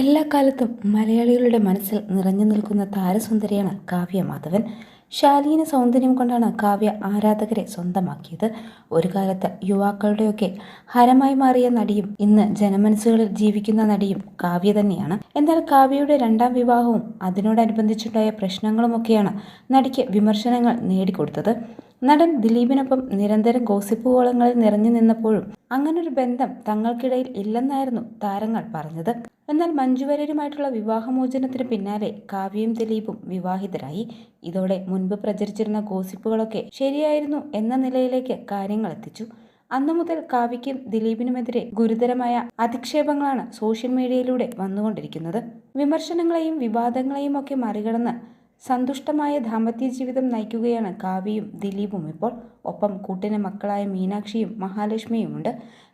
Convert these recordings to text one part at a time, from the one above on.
എല്ലാ കാലത്തും മലയാളികളുടെ മനസ്സിൽ നിറഞ്ഞു നിൽക്കുന്ന താരസുന്ദരിയാണ് കാവ്യ മാധവൻ. ശാലീന സൗന്ദര്യം കൊണ്ടാണ് കാവ്യ ആരാധകരെ സ്വന്തമാക്കിയത്. ഒരു കാലത്ത് യുവാക്കളുടെയൊക്കെ ഹരമായി മാറിയ നടിയും ഇന്ന് ജനമനസ്സുകളിൽ ജീവിക്കുന്ന നടിയും കാവ്യ തന്നെയാണ്. എന്നാൽ കാവ്യയുടെ രണ്ടാം വിവാഹവും അതിനോടനുബന്ധിച്ചുണ്ടായ പ്രശ്നങ്ങളുമൊക്കെയാണ് നടിക്ക് വിമർശനങ്ങൾ നേടിക്കൊടുത്തത്. നടൻ ദിലീപിനൊപ്പം നിരന്തരം ഗോസിപ്പ് കോളങ്ങളിൽ നിറഞ്ഞു നിന്നപ്പോഴും അങ്ങനൊരു ബന്ധം തങ്ങൾക്കിടയിൽ ഇല്ലെന്നായിരുന്നു താരങ്ങൾ പറഞ്ഞത്. എന്നാൽ മഞ്ജുവര്യരുമായിട്ടുള്ള വിവാഹമോചനത്തിന് പിന്നാലെ കാവ്യയും ദിലീപും വിവാഹിതരായി. ഇതോടെ മുൻപ് പ്രചരിച്ചിരുന്ന ഗോസിപ്പുകളൊക്കെ ശരിയായിരുന്നു എന്ന നിലയിലേക്ക് കാര്യങ്ങൾ എത്തിച്ചു. അന്നു മുതൽ കാവ്യയ്ക്കും ദിലീപിനുമെതിരെ ഗുരുതരമായ അധിക്ഷേപങ്ങളാണ് സോഷ്യൽ മീഡിയയിലൂടെ വന്നുകൊണ്ടിരിക്കുന്നത്. വിമർശനങ്ങളെയും വിവാദങ്ങളെയും ഒക്കെ മറികടന്ന് സന്തുഷ്ടമായ ദാമ്പത്യ ജീവിതം നയിക്കുകയാണ് കാവ്യയും ദിലീപും. ഇപ്പോൾ ഒപ്പം കൂട്ടിന് മക്കളായ മീനാക്ഷിയും മഹാലക്ഷ്മിയുമുണ്ട്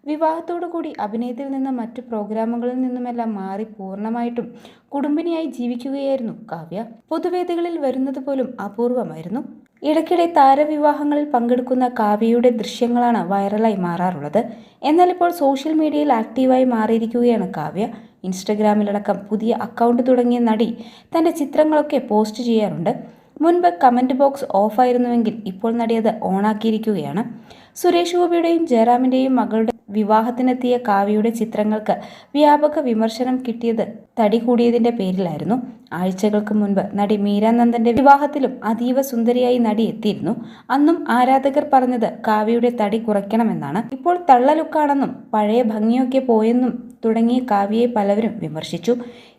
വിവാഹത്തോടു കൂടി അഭിനയത്തിൽ നിന്ന് മറ്റു പ്രോഗ്രാമുകളിൽ നിന്നുമെല്ലാം മാറി പൂർണമായിട്ടും കുടുംബിനിയായി ജീവിക്കുകയായിരുന്നു കാവ്യ. പൊതുവേദികളിൽ വരുന്നത് പോലും അപൂർവമായിരുന്നു. ഇടയ്ക്കിടെ താരവിവാഹങ്ങളിൽ പങ്കെടുക്കുന്ന കാവ്യയുടെ ദൃശ്യങ്ങളാണ് വൈറലായി മാറാറുള്ളത്. എന്നാൽ ഇപ്പോൾ സോഷ്യൽ മീഡിയയിൽ ആക്റ്റീവായി മാറിയിരിക്കുകയാണ് കാവ്യ. ഇൻസ്റ്റഗ്രാമിലടക്കം പുതിയ അക്കൗണ്ട് തുടങ്ങിയ നടി തന്റെ ചിത്രങ്ങളൊക്കെ പോസ്റ്റ് ചെയ്യാറുണ്ട്. മുൻപ് കമന്റ് ബോക്സ് ഓഫായിരുന്നുവെങ്കിൽ ഇപ്പോൾ നടി അത് ഓണാക്കിയിരിക്കുകയാണ്. സുരേഷ് ഗോപിയുടെയും ജയറാമിന്റെയും മകളുടെ വിവാഹത്തിനെത്തിയ കാവ്യയുടെ ചിത്രങ്ങൾക്ക് വ്യാപക വിമർശനം കിട്ടിയത് തടി കൂടിയതിന്റെ പേരിലായിരുന്നു. ആഴ്ചകൾക്ക് മുൻപ് നടി മീരാനന്ദന്റെ വിവാഹത്തിലും അതീവ സുന്ദരിയായി നടി എത്തിയിരുന്നു. അന്നും ആരാധകർ പറഞ്ഞത് കാവ്യയുടെ തടി കുറയ്ക്കണമെന്നാണ്. ഇപ്പോൾ തള്ളലുക്കാണെന്നും പഴയ ഭംഗിയൊക്കെ പോയെന്നും തുടങ്ങിയ കാവ്യയെ പലവരും വിമർശിച്ചു.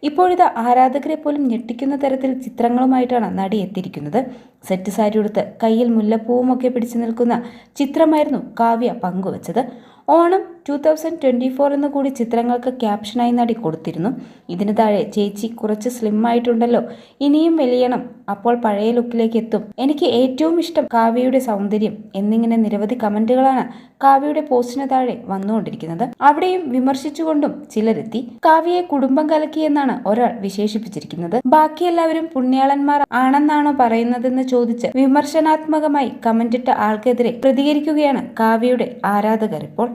ഇപ്പോഴിത് ആരാധകരെ പോലും ഞെട്ടിക്കുന്ന തരത്തിൽ ചിത്രങ്ങളുമായിട്ടാണ് നടി എത്തിയിരിക്കുന്നത്. സെറ്റ് സാരി ഉടുത്ത് കയ്യിൽ മുല്ലപ്പൂവുമൊക്കെ പിടിച്ചു നിൽക്കുന്ന ചിത്രമായിരുന്നു കാവ്യ പങ്കുവച്ചത്. Onam two thousand twenty four എന്ന് കൂടി ചിത്രങ്ങൾക്ക് ക്യാപ്ഷനായി നടി കൊടുത്തിരുന്നു ഇതിന് താഴെ ചേച്ചി കുറച്ച് സ്ലിം ആയിട്ടുണ്ടല്ലോ. ഇനിയും വെളിയണം അപ്പോൾ പഴയ ലുക്കിലേക്ക് എത്തും. എനിക്ക് ഏറ്റവും ഇഷ്ടം കാവ്യയുടെ സൗന്ദര്യം എന്നിങ്ങനെ നിരവധി കമന്റുകളാണ് കാവ്യയുടെ പോസ്റ്റിന് താഴെ വന്നുകൊണ്ടിരിക്കുന്നത്. അവിടെയും വിമർശിച്ചുകൊണ്ടും ചിലരെത്തി കാവ്യയെ കുടുംബം കലക്കിയെന്നാണ് ഒരാൾ വിശേഷിപ്പിച്ചിരിക്കുന്നത്. ബാക്കി എല്ലാവരും പുണ്യാളന്മാർ ആണെന്നാണോ പറയുന്നതെന്ന് ചോദിച്ച് വിമർശനാത്മകമായി കമന്റിട്ട ആൾക്കെതിരെ പ്രതികരിക്കുകയാണ് കാവ്യയുടെ ആരാധകർ ഇപ്പോൾ.